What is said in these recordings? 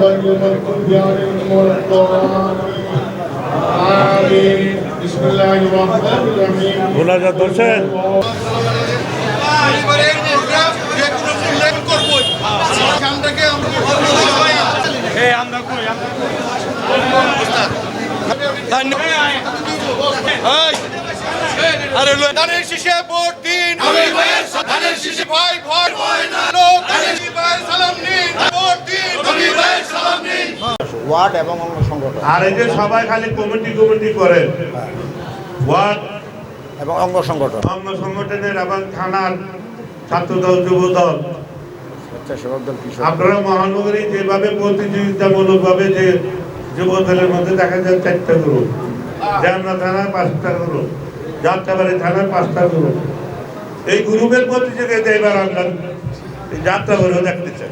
غير المغضوب عليهم ولا الضالين آمين بسم الله الرحمن الرحيم মোনাজাত ধরছেন এবারে যে কোনো মূল্যায়ন করবই এখান থেকে আরে ধানের শীষে ভোট দিন ধানের শীষে ভাই ভয় ভয় না ওয়ার্ড এবং অঙ্গ সংগঠন। আর এই যে সবাই খালি কমিটি কমিটি করে ওয়ার্ড এবং অঙ্গ সংগঠন। অঙ্গ সংগঠনের এবং থানার ছাত্রদল যুবদল। দল আপনারা মহানগরী যেভাবে প্রতিযোগিতামূলক ভাবে যে যুব দলের মধ্যে দেখা যায় চারটা গ্রুপ জামনা থানার পাঁচটা গ্রুপ যাত্রাবাড়ি থানার পাঁচটা গ্রুপ এই গ্রুপের প্রতিযোগিতা এবার আমরা যাত্রাবাড়িও দেখতে চাই।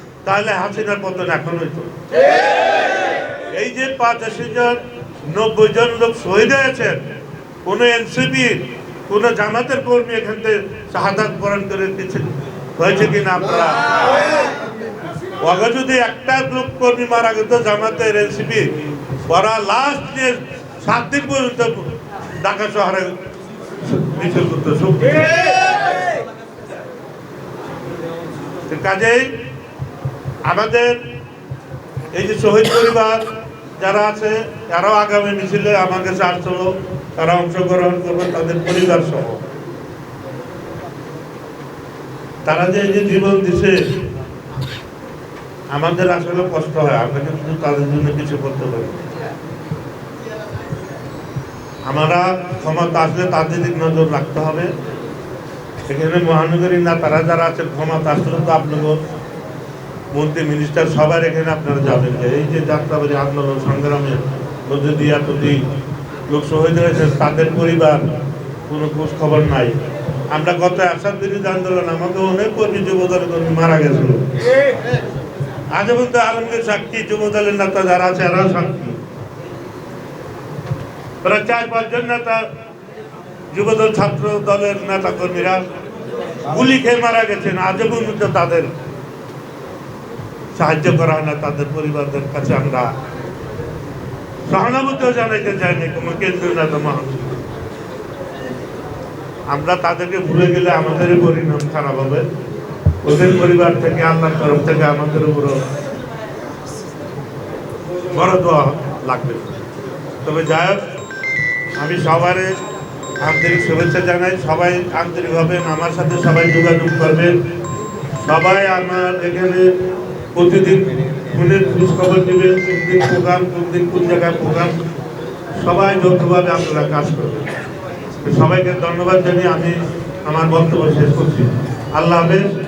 তাহলে হাসিনার পতন এখন হইতো। এই যে পঁচাশি জন নব্বই জন লোক শহীদ হয়েছেন কোন এনসিপি কোন জামাতের কর্মী এখান থেকে শাহাদাত বরণ করে হয়েছে কিনা আপনারা? ওকে যদি একটা লোক কর্মী মারা গেত জামাতের এনসিপি ওরা লাস্ট যে সাত দিন পর্যন্ত ঢাকা শহরে মিছিল করতো। কাজেই আমাদের এই যে শহীদ পরিবার যারা আছে, তারাও আগামী মিছিলে আমার কাছে আসছিল তারা অংশগ্রহণ করবে, তাদের পরিবার সহ। তারা যে এই যে জীবন দিছে, আমাদের আসলে কষ্ট হয়, আমরা কিন্তু তাদের জন্য কিছু করতে পারি আমরা ক্ষমতা আসলে তাদের দিক নজর রাখতে হবে। এখানে মহানগরী না তারা যারা আছে, ক্ষমতা আসলে তো আপনাদের মন্ত্রী মিনিস্টার, সবার এখানে আপনারা যাবেন এই যে যাত্রাবাড়ি আন্দোলন সংগ্রামের মধ্যে দিয়ে এতদিন লোক শহীদ হয়েছে, তাদের পরিবার, কোনো খোঁজ খবর নাই। আমরা গত আসাদ বিরোধী আন্দোলন আমাদের অনেক কর্মী যুবদল কর্মী মারা গেছিল। আজ পর্যন্ত আলমগীর সাক্ষী, যুবদলের নেতা যারা আছে, এরাও সাক্ষী। প্রায় চার, পাঁচজন নেতা, যুবদল ছাত্র দলের নেতা কর্মীরা গুলি খেয়ে মারা গেছেন। আজও পর্যন্ত তাদের সাহায্য করা হয় না, তাদের পরিবারদের কাছে আমরা সহানুভূতিও জানাইতে চাইনি কোনো কেন্দ্রীয় নেতা আমরা তাদেরকে ভুলে গেলে আমাদেরই পরিণাম খারাপ হবে। ওদের পরিবার থেকে, আল্লাহর তরফ থেকে আমাদের উপরও বড় দোয়া লাগবে। তবে যাই হোক, আমি সবারে আন্তরিক শুভেচ্ছা জানাই। সবাই আন্তরিকভাবে আমার সাথে সবাই যোগাযোগ করবেন। সবাই আমার এখানে প্রতিদিন ফোনের খোঁজ খবর দিবে কোন দিন প্রোগ্রাম, কোন দিন কোন জায়গায় প্রোগ্রাম। সবাই যৌথভাবে আপনারা কাজ করবেন। সবাইকে ধন্যবাদ জানিয়ে আমি আমার বক্তব্য শেষ করছি। আল্লাহ হাফেজ।